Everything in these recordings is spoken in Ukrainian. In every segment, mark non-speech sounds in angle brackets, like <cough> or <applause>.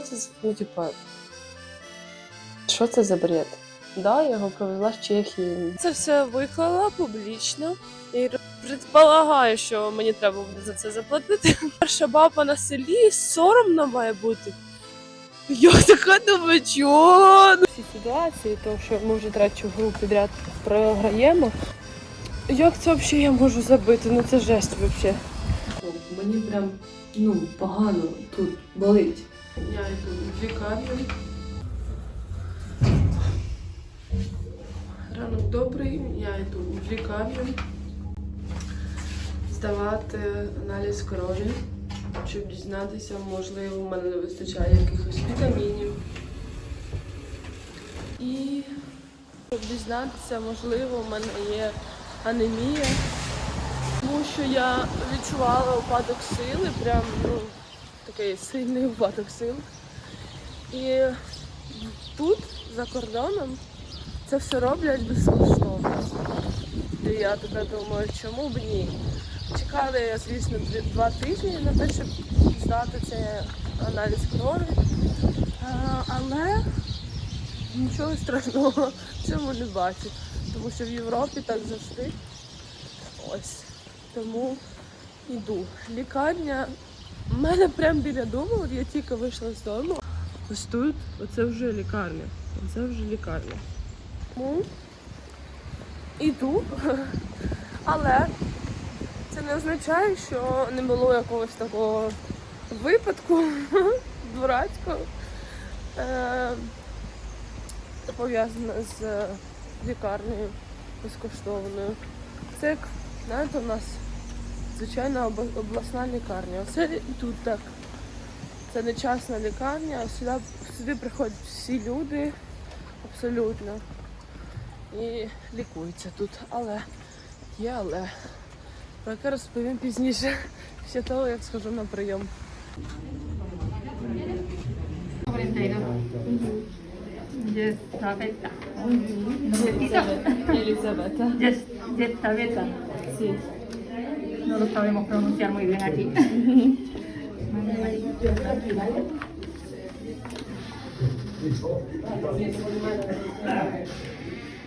що це за, ну, типа, що це за бред? Да, я його привезла з Чехії. Це все виклала публічно. І предполагаю, що мені треба буде за це заплатити. Перша баба на селі соромно має бути. Я така думаю, чого? Ну, Ці ситуації, то що ми вже третю гру підряд програємо. Як це взагалі я можу забити? Ну це жесть взагалі. Мені прям ну погано тут болить. Я йду в лікарню. Ранок добрий, я йду в лікарню здавати аналіз крові, щоб дізнатися, можливо, в мене не вистачає якихось вітамінів. І щоб дізнатися, можливо, в мене є анемія. Тому що я відчувала упадок сили, прям ну, такий сильний упадок сил. І тут, за кордоном, це все роблять безкоштовно. І я така думаю, чому б ні? Чекали звісно, два тижні на те, щоб здати цей аналіз крові. Але нічого страшного в цьому не бачу. Тому що в Європі так завжди. Ось. Тому йду. Лікарня. У мене прямо біля дому, от я тільки вийшла з дому. Ось тут, оце вже лікарня. Оце вже лікарня. Тому йду. Але це не означає, що не було якогось такого випадку <laughs> дурацького. Е, пов'язане з лікарнею безкоштовною. Це як, знаєте, у нас звичайна обласна лікарня. Оце і тут так. Це не частна лікарня, а сюди, сюди приходять всі люди абсолютно. І лікуються тут. Але є але. Про яке розповім пізніше, після того, як схожу на прийом. 42. Jetta veta. Елізавета. No lo sabemos pronunciar muy bien aquí.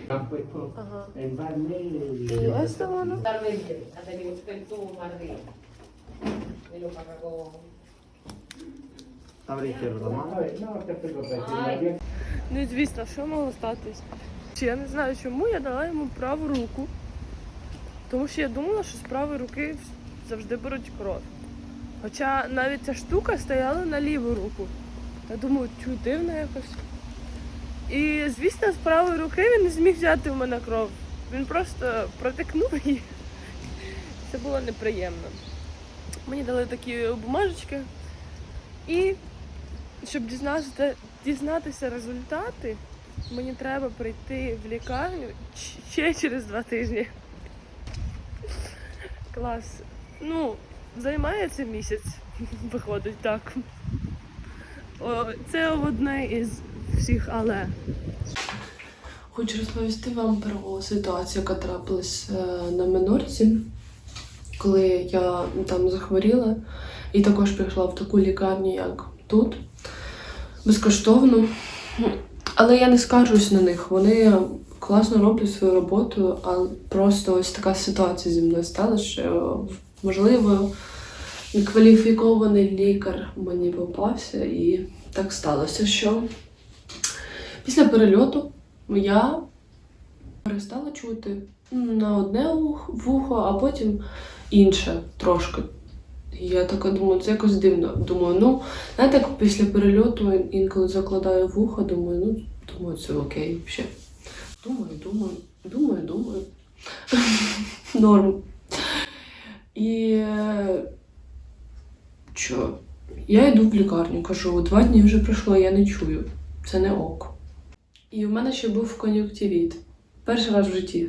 Han puesto Ага. en Barney І ось там воно. Totalmente. Ha tenido usted más de, de lo pagó. ¿no? No, Ay. Ну звісно, що могло статись? Я не знаю, чому я дала йому праву руку. Тому що я думала, що з правої руки завжди беруть кров. Хоча навіть ця штука стояла на ліву руку. Я думаю, чую дивно якось. І, звісно, з правої руки він не зміг взяти в мене кров. Він просто протикнув її. <laughs> Це було неприємно. Мені дали такі бумажечки. І щоб дізнатися, дізнатися результати, мені треба прийти в лікарню ще через два тижні. Клас. Ну, займає це місяць, виходить так. О, це одне із всіх але. Хочу розповісти вам про ситуацію, яка трапилась е, на минорці, коли я там захворіла і також пішла в таку лікарню, як тут безкоштовно. Але я не скаржусь на них. Вони класно роблять свою роботу, а просто ось така ситуація зі мною сталася, що можливо некваліфікований лікар мені попався, і так сталося, що після перельоту я перестала чути на одне вухо, а потім інше трошки. Я така думаю, це якось дивно. Думаю, ну, знаєте, після перельоту інколи закладаю вухо, думаю, ну, думаю, це окей взагалі. Думаю, думаю, думаю, думаю. Норм. І що? Я йду в лікарню, кажу, два дні вже пройшло, я не чую. Це не ок. І в мене ще був кон'юктивіт. Перший раз в житті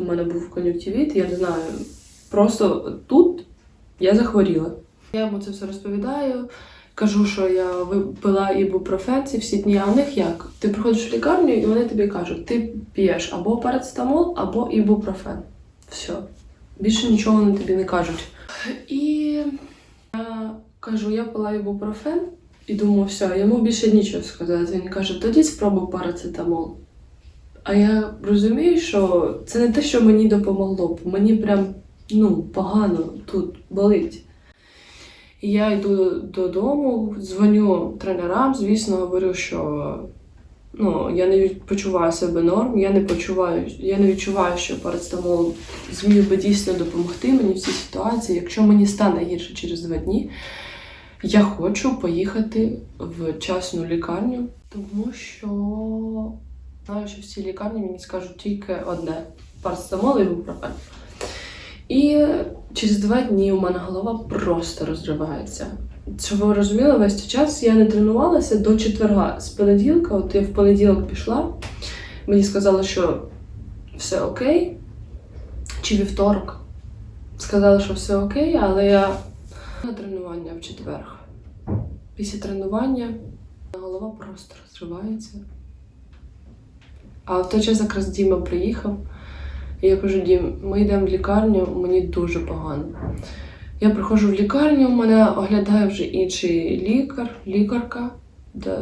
у мене був кон'юктивіт, я не знаю. Просто тут я захворіла. Я йому це все розповідаю. Кажу, що я випила ібупрофен ці всі дні, а у них як? Ти приходиш в лікарню і вони тобі кажуть, ти п'єш або парацетамол, або ібупрофен. Все. Більше нічого вони тобі не кажуть. І я кажу, я пила ібупрофен, І думаю, все, йому більше нічого сказати. Він каже, тоді спробуй парацетамол. А я розумію, що це не те, що мені допомогло. Мені прям ну, погано тут болить. І я йду додому, дзвоню тренерам, звісно, говорю, що ну, я не почуваю себе норм, я не почуваю, я не відчуваю, що парацетамол зміг би дійсно допомогти мені в цій ситуації. Якщо мені стане гірше через два дні, я хочу поїхати в частну лікарню, тому що знаю, що в цій лікарні мені скажуть тільки одне парацетамол і бупрофен. І через два дні у мене голова просто розривається. Щоб ви розуміли, весь цей час я не тренувалася до четверга. З понеділка, от я в понеділок пішла, мені сказали, що все окей, чи вівторок. Сказали, що все окей, але я на тренування в четвер. Після тренування голова просто розривається. А в той час якраз Діма приїхав. І я кажу, Дім, ми йдемо в лікарню, мені дуже погано. Я приходжу в лікарню, мене оглядає вже інший лікар, лікарка, де,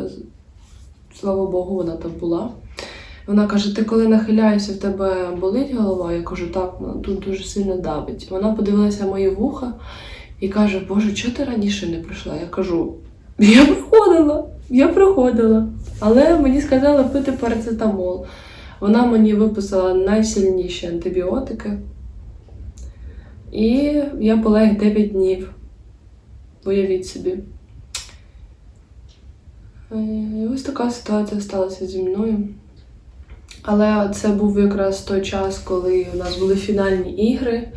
слава Богу, вона там була. Вона каже: ти коли нахиляєшся, в тебе болить голова? Я кажу, так, тут дуже сильно давить. Вона подивилася мої вуха і каже: Боже, чого ти раніше не прийшла? Я кажу, я приходила, я приходила. Але мені сказали пити парацетамол. Вона мені виписала найсильніші антибіотики. І я полег 9 днів. Уявіть собі. Е, І ось така ситуація сталася зі мною. Але це був якраз той час, коли у нас були фінальні ігри.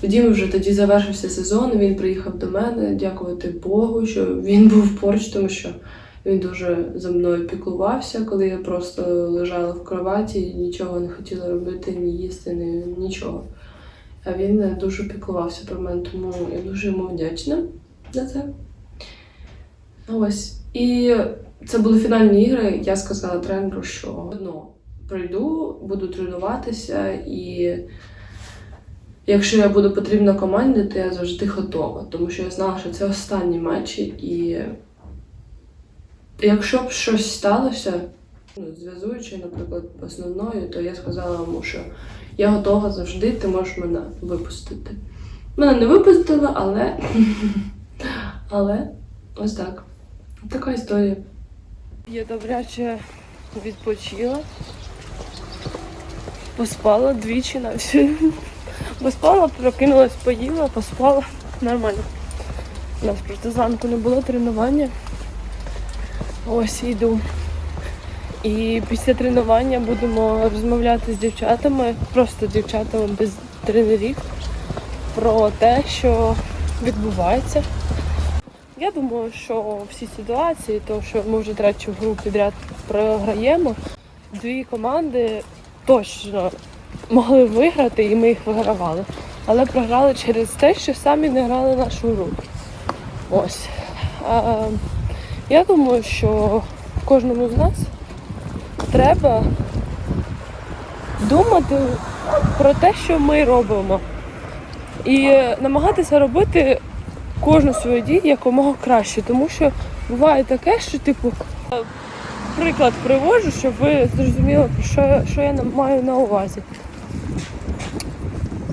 Тоді вже тоді завершився сезон. Він приїхав до мене, дякувати Богу, що він був поруч, тому що він дуже за мною піклувався, коли я просто лежала в кроваті, нічого не хотіла робити, ні їсти, ні, нічого. А він дуже піклувався про мене, тому я дуже йому вдячна за це. Ось. І це були фінальні ігри. Я сказала тренеру, що ну, прийду, буду тренуватися, і якщо я буду потрібна команді, то я завжди готова, тому що я знала, що це останні матчі, і якщо б щось сталося, ну, зв'язуючи, наприклад, основною, то я сказала йому, що я готова завжди, ти можеш мене випустити. Мене не випустили, але. <laughs> але ось так. Така історія. Я добряче відпочила. Поспала двічі на всю. Поспала, прокинулась, поїла, поспала. Нормально. У нас просто зранку не було тренування. Ось йду. І після тренування будемо розмовляти з дівчатами, просто дівчатами без тренерів, про те, що відбувається. Я думаю, що в цій ситуації, то що ми вже третю гру підряд програємо, дві команди точно могли виграти, і ми їх вигравали. Але програли через те, що самі не грали нашу гру. Ось. Я думаю, що кожному з нас треба думати про те, що ми робимо. І намагатися робити кожну свою дію якомога краще. Тому що буває таке, що, типу, приклад приводжу, щоб ви зрозуміли, що, що я маю на увазі.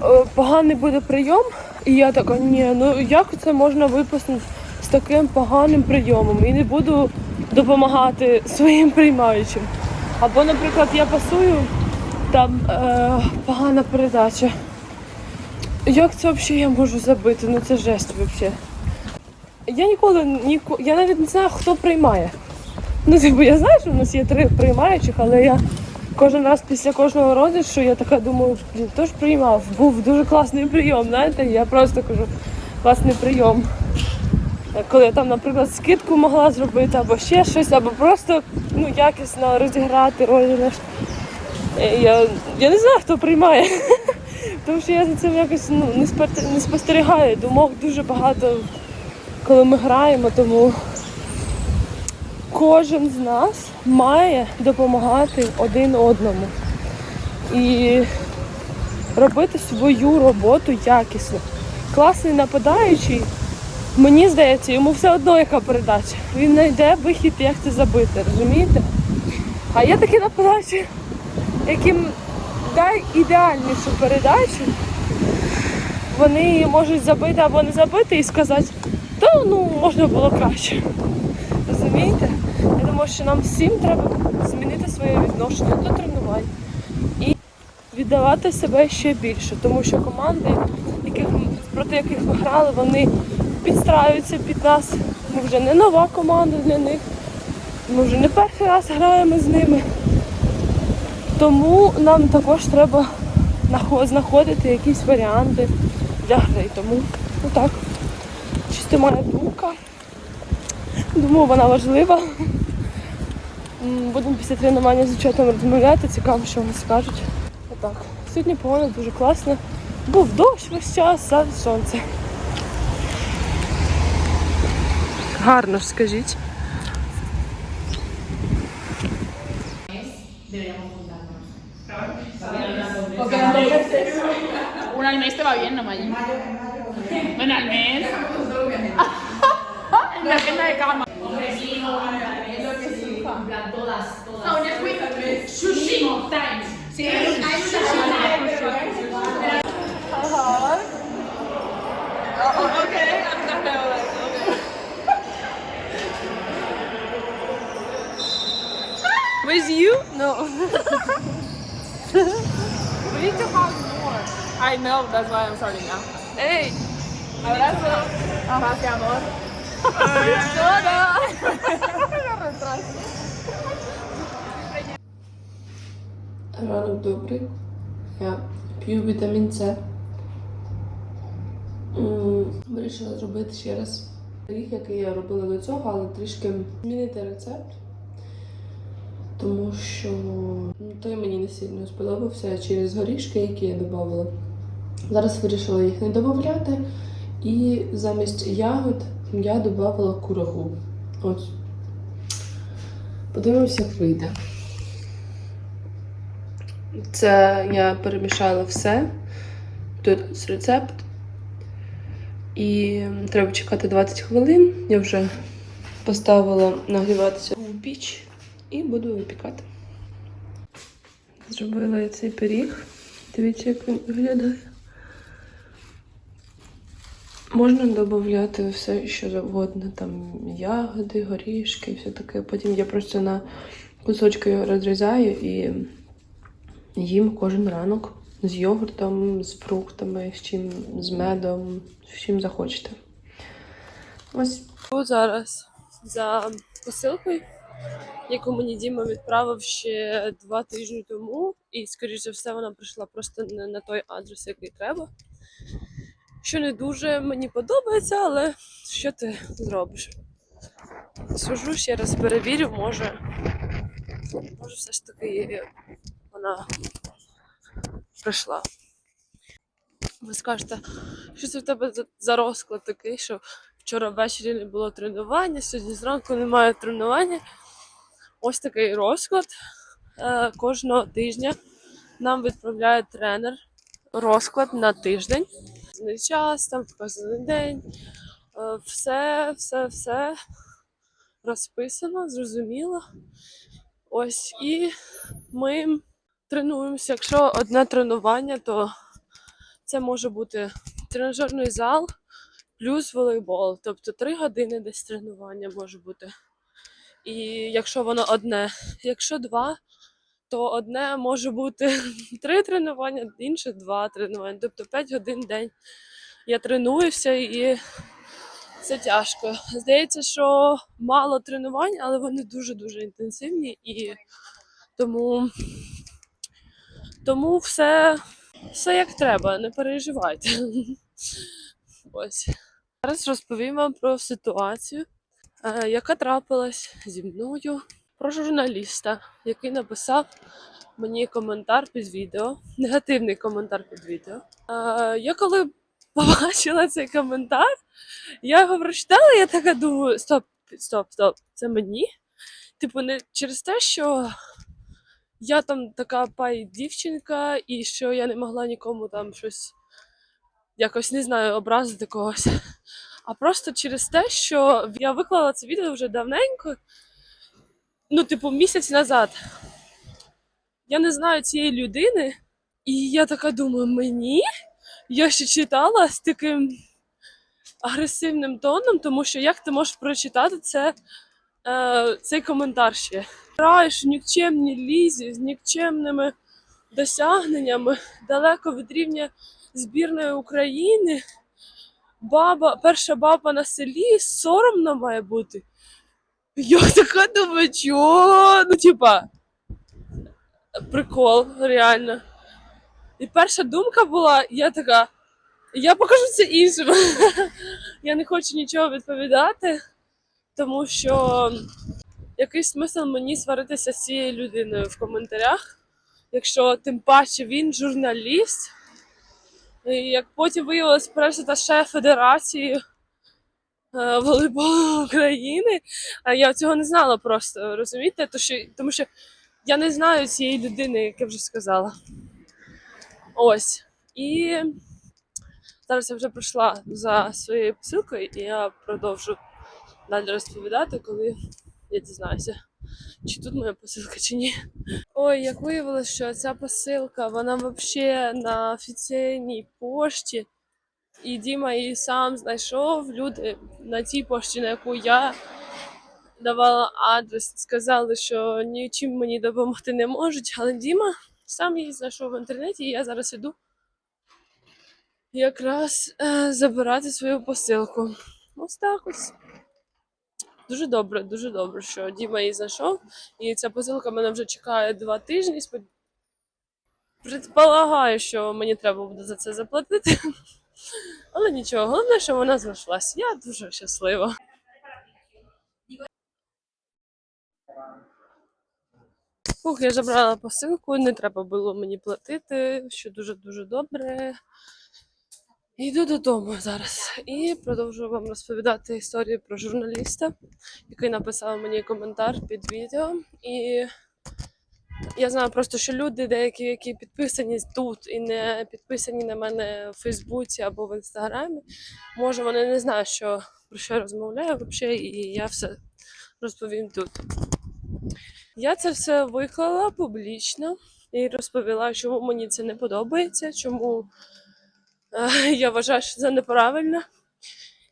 Е, Поганий буде прийом, і я така, ні, ну як це можна випустити з таким поганим прийомом і не буду допомагати своїм приймаючим. Або, наприклад, я пасую, там е, погана передача. Як це взагалі я можу забити? Ну це жесть взагалі. Я ніколи ніко... я навіть не знаю, хто приймає. Ну, типу, я знаю, що в нас є три приймаючих, але я кожен раз після кожного розіграшу я така думаю, блін, хто ж приймав? Був дуже класний прийом, знаєте? Я просто кажу, класний прийом. Коли я там, наприклад, скидку могла зробити, або ще щось, або просто ну, якісно розіграти розіграш. Е, Я, я не знаю, хто приймає. <laughs> Тому що я за цим якось ну, не, не спостерігаю. Думок дуже багато, коли ми граємо, тому кожен з нас має допомагати один одному і робити свою роботу якісно. Класний нападаючий Мені здається, йому все одно яка передача. Він знайде вихід, як це забити, розумієте? А є такі нападачі, яким дай ідеальнішу передачу, вони її можуть забити або не забити і сказати, та ну можна було краще. Розумієте? Я думаю, що нам всім треба змінити своє відношення до тренувань і віддавати себе ще більше, тому що команди, яких, проти яких ми грали, вони підстраюються під нас. Ми вже не нова команда для них. Ми вже не перший раз граємо з ними. Тому нам також треба знаходити якісь варіанти для гри. Тому отак. Чисто моя думка. Думаю, вона важлива. Будемо після тренування з дівчатами розмовляти, цікаво, що вони скажуть. Отак. Сьогодні погода дуже класна. Був дощ весь час, зараз сонце. Гарно ж скажіть. Un al mes te va bien, ¿no, Maggi? Bueno, al mes. <laughs> Depende de cada ma- No, next week, sushi time. Sí, hay sushi time. With you? No. We need to have more. I know, that's why I'm starting now. Hey! Abrazo. Paz y amor. <laughs> Ранок добрий. Я п'ю вітамін С. Вирішила зробити ще раз ріг, який я робила до цього, але трішки змінити рецепт. Тому що ну, той мені не сильно сподобався через горішки, які я додавала. Зараз вирішила їх не додавати. І замість ягод я додавала курагу. Ось. Подивимося, як вийде. Це я перемішала все. Тут рецепт. І треба чекати 20 хвилин. Я вже поставила нагріватися у піч і буду випікати. Зробила я цей пиріг. Дивіться, як він виглядає. Можна додати все, що завгодно, там ягоди, горішки все таке. Потім я просто на кусочки його розрізаю і їм кожен ранок з йогуртом, з фруктами, з чим, з медом, з чим захочете. Ось зараз за посилкою, яку мені Діма відправив ще два тижні тому, і, скоріш за все, вона прийшла просто не на той адрес, який треба. Що не дуже мені подобається, але що ти зробиш? Схожу ще раз перевірю, може, може все ж таки вона прийшла. Ви скажете, що це в тебе за розклад такий, що вчора ввечері не було тренування, сьогодні зранку немає тренування. Ось такий розклад. Е, Кожного тижня нам відправляє тренер розклад на тиждень. Час, там вказаний день. Е, Все, все, все розписано, зрозуміло. Ось і ми тренуємося. Якщо одне тренування, то це може бути тренажерний зал плюс волейбол. Тобто три години десь тренування може бути. І якщо воно одне, якщо два, то одне може бути <laughs> три тренування, інше два тренування. Тобто п'ять годин день я тренуюся і це тяжко. Здається, що мало тренувань, але вони дуже-дуже інтенсивні і тому тому все, все як треба, не переживайте. <laughs> Ось. Зараз розповім вам про ситуацію, яка трапилась зі мною про журналіста, який написав мені коментар під відео, негативний коментар під відео. Е, Я коли <laughs> побачила цей коментар, я його прочитала, я така думаю: стоп, стоп, стоп, це мені. Типу, не через те, що я там така пай дівчинка, і що я не могла нікому там щось якось не знаю, образити когось. А просто через те, що я виклала це відео вже давненько, ну, типу, місяць назад. Я не знаю цієї людини, і я така думаю, мені? Я ще читала з таким агресивним тоном, тому що як ти можеш прочитати це, е, цей коментар ще? Граєш в нікчемній лізі з нікчемними досягненнями далеко від рівня збірної України. Баба, перша баба на селі соромно має бути. Я така думаю, чого? Ну, типа, прикол, реально. І перша думка була, я така, я покажу це іншим. <laughs> я не хочу нічого відповідати, тому що який смисл мені сваритися з цією людиною в коментарях, якщо тим паче він журналіст. Як потім виявилось, перша та шеф Федерації е, волейболу України, а я цього не знала просто, розумієте? Тому що я не знаю цієї людини, як я вже сказала. Ось. І зараз я вже прийшла за своєю посилкою, і я продовжу далі розповідати, коли я дізнаюся, чи тут моя посилка, чи ні. Ой, як виявилося, що ця посилка, вона взагалі на офіційній пошті. І Діма її сам знайшов. Люди на тій пошті, на яку я давала адрес, сказали, що нічим мені допомогти не можуть. Але Діма сам її знайшов в інтернеті, і я зараз іду якраз е, забирати свою посилку. Ось так ось. Дуже добре, дуже добре, що Діма її знайшов. І ця посилка мене вже чекає два тижні. Спод- Предполагаю, що мені треба буде за це заплатити. <laughs> Але нічого, головне, що вона знайшлась. Я дуже щаслива. Ух, я забрала посилку, не треба було мені платити, що дуже-дуже добре. Йду додому зараз і продовжую вам розповідати історію про журналіста, який написав мені коментар під відео. І я знаю просто, що люди, деякі, які підписані тут і не підписані на мене в Фейсбуці або в Інстаграмі, може вони не знають, що, про що я розмовляю взагалі, і я все розповім тут. Я це все виклала публічно і розповіла, чому мені це не подобається, чому я вважаю, що це неправильно.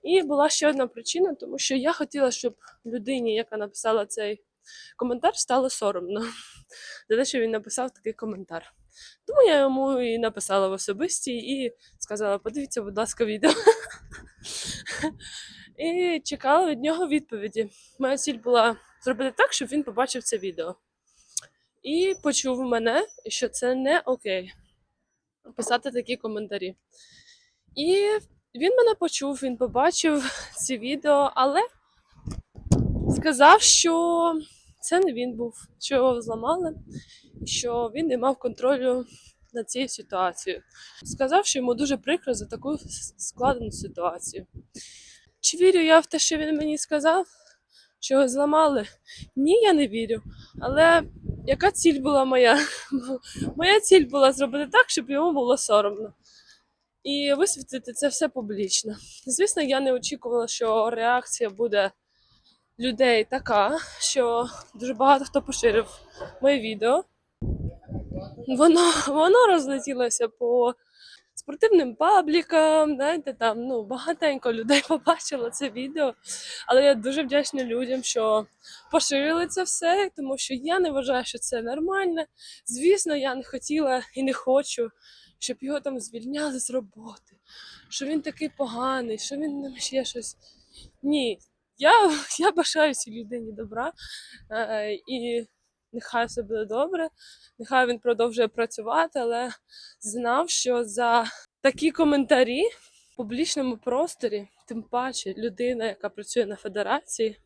І була ще одна причина, тому що я хотіла, щоб людині, яка написала цей коментар, стало соромно за те, що він написав такий коментар. Тому я йому і написала в особисті і сказала: подивіться, будь ласка, відео. І чекала від нього відповіді. Моя ціль була зробити так, щоб він побачив це відео. І почув мене, що це не окей писати такі коментарі. І він мене почув, він побачив ці відео, але сказав, що це не він був, що його зламали, що він не мав контролю над цією ситуацією. Сказав, що йому дуже прикро за таку складену ситуацію. Чи вірю я в те, що він мені сказав, що його зламали? Ні, я не вірю. Але яка ціль була моя? <laughs> Моя ціль була зробити так, щоб йому було соромно. І висвітлити це все публічно. Звісно, я не очікувала, що реакція буде людей така, що дуже багато хто поширив моє відео. Воно, воно розлетілося по спортивним паблікам, знаєте, там ну, багатенько людей <laughs> побачило це відео. Але я дуже вдячна людям, що поширили це все, тому що я не вважаю, що це нормально. Звісно, я не хотіла і не хочу, щоб його там звільняли з роботи, що він такий поганий, що він там ще щось. Ні, я, <laughs> я бажаю цій людині добра е, і нехай все буде добре, нехай він продовжує працювати, але знав, що за такі коментарі в публічному просторі, тим паче людина, яка працює на федерації,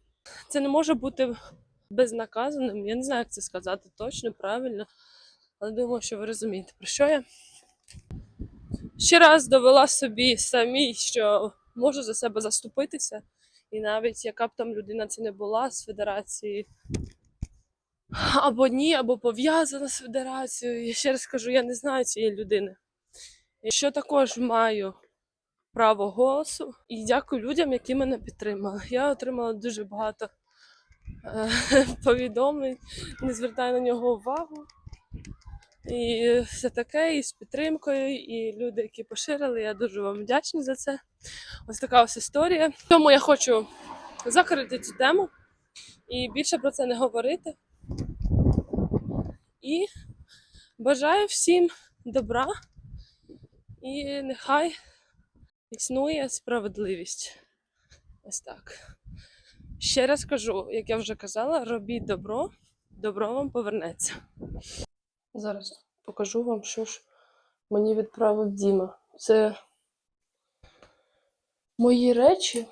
це не може бути безнаказаним. Я не знаю, як це сказати точно, правильно, але думаю, що ви розумієте, про що я. Ще раз довела собі самій, що можу за себе заступитися. І навіть яка б там людина це не була з федерації, або ні, або пов'язана з федерацією. Я ще раз кажу, я не знаю цієї людини. Що також маю право голосу. І дякую людям, які мене підтримали. Я отримала дуже багато е, <laughs> повідомлень, не звертаю на нього увагу. І все таке, і з підтримкою, і люди, які поширили, я дуже вам вдячна за це. Ось така ось історія. Тому я хочу закрити цю тему і більше про це не говорити. І бажаю всім добра і нехай існує справедливість. Ось так. Ще раз кажу, як я вже казала, робіть добро, добро вам повернеться. Зараз покажу вам, що ж мені відправив Діма. Це мої речі,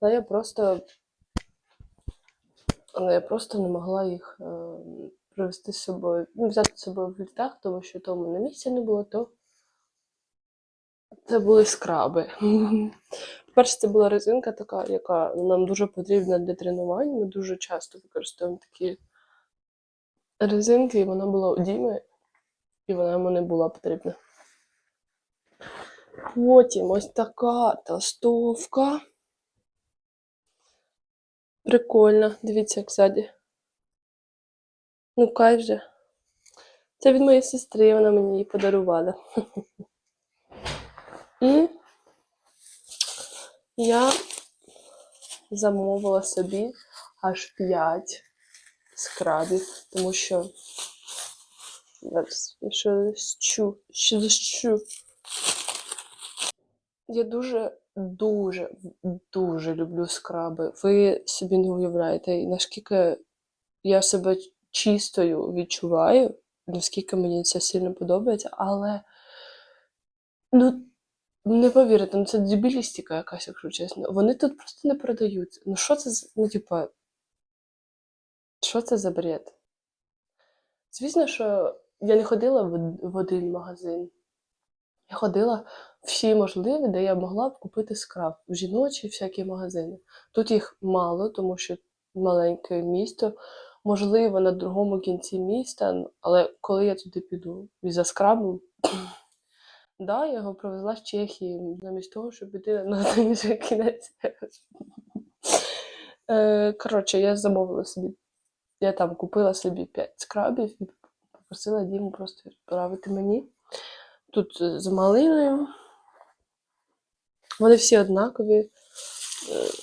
але я просто. Але я просто не могла їх е, привезти з собою, ну, взяти з собою в літак, тому що тому на місці не було, то це були скраби. <laughs> Перше, це була резинка така, яка нам дуже потрібна для тренувань. Ми дуже часто використовуємо такі резинки, і вона була у Діми, і вона йому не була потрібна. Потім ось така тостовка. Прикольно, дивіться, як ззаді. Ну, кайф же. Це від моєї сестри, вона мені її подарувала. <laughs> І я замовила собі аж 5 скрабів, тому що зараз я щось чу. Я дуже, дуже, дуже люблю скраби. Ви собі не уявляєте, наскільки я себе чистою відчуваю, наскільки мені це сильно подобається, але ну, не повірите, ну це дебілістика якась, якщо чесно. Вони тут просто не продаються. Ну що це. Ну, типа, що це за бред? Звісно, що я не ходила в один магазин. Я ходила всі можливі, де я могла б купити скраб, в жіночі всякі магазини. Тут їх мало, тому що маленьке місто. Можливо, на другому кінці міста, але коли я туди піду і за скрабом, да, я його привезла з Чехії, замість того, щоб піти на <laughs> інший кінець. Е, Коротше, я замовила собі, я там купила собі 5 скрабів і попросила Діму просто відправити мені. Тут е, з малиною. Вони всі однакові, е,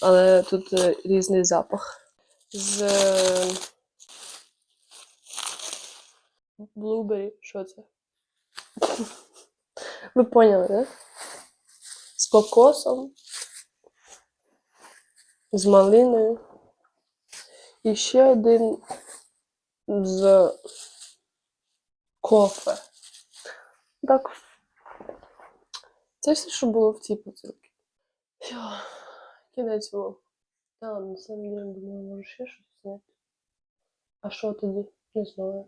але тут різний запах. З Blueberry, що це? Ви поняли, так? З кокосом, з малиною. І ще один з кофе. Так. Це все, що було в цій посилці. Все, кінець був. Та ладно, на самом деле, думаю, може ще щось зняти. А що тоді? Не знаю.